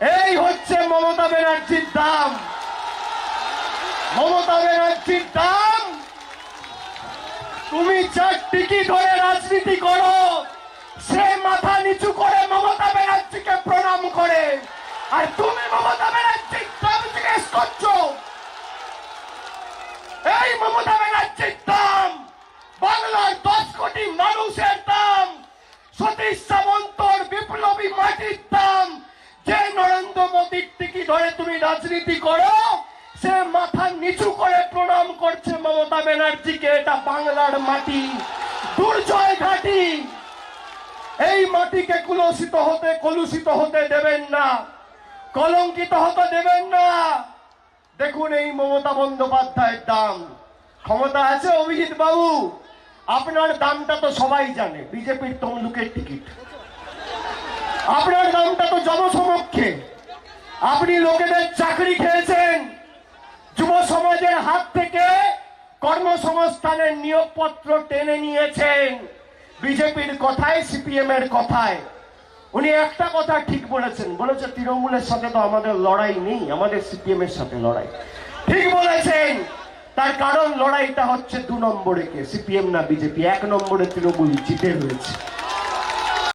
এই হচ্ছে মমতা ব্যানার্জির দাম। মমতা ব্যানার্জির দাম। তুমি যার টিকি ধরে রাজনীতি করো। সে মাথা নিচু করে মমতা ব্যানার্জিকে প্রণাম করে। আর তুমি মমতা ব্যানার্জির দাম জিজ্ঞেস করছ। এই মমতা ব্যানার্জির দাম। বাংলার দশ কোটি মানুষের দাম। সতীশ সামন্তর বিপ্লবী মাটির দাম। মোদীর টিকি ধরে তুমি রাজনীতি করো, সে মাথা নিচু করে প্রণাম করছে মমতা ব্যানার্জিকে, এটা বাংলার মাটি, দুর্জয় ঘাটি। এই মাটিকে কুলসিত হতে, কলুষিত হতে দেবেন না, কলঙ্কিত হতে দেবেন না। দেখুন এই মমতা বন্দ্যোপাধ্যায়ের দাম। ক্ষমতা আছে অভিজিৎ বাবু। আপনার দামটা তো সবাই জানে, বিজেপির তমলুকের টিকিট। আপনার দামটা তো জনসমক্ষে আপনি লোকেদের চাকরি খেয়েছেন। যুব সমাজের হাত থেকে কর্মসংস্থানের নিয়োগপত্র টেনে নিয়েছেন। বিজেপির কথায়, সিপিএম এর কথায়। উনি একটা কথা ঠিক বলেছেন। বলেছে, তৃণমূলের সাথে তো আমাদের লড়াই নেই, আমাদের সিপিএম এর সাথে লড়াই। ঠিক বলেছেন। তার কারণ লড়াইটা হচ্ছে দু নম্বরে কে? সিপিএম না বিজেপি? এক নম্বরে তৃণমূল জিতে রয়েছে।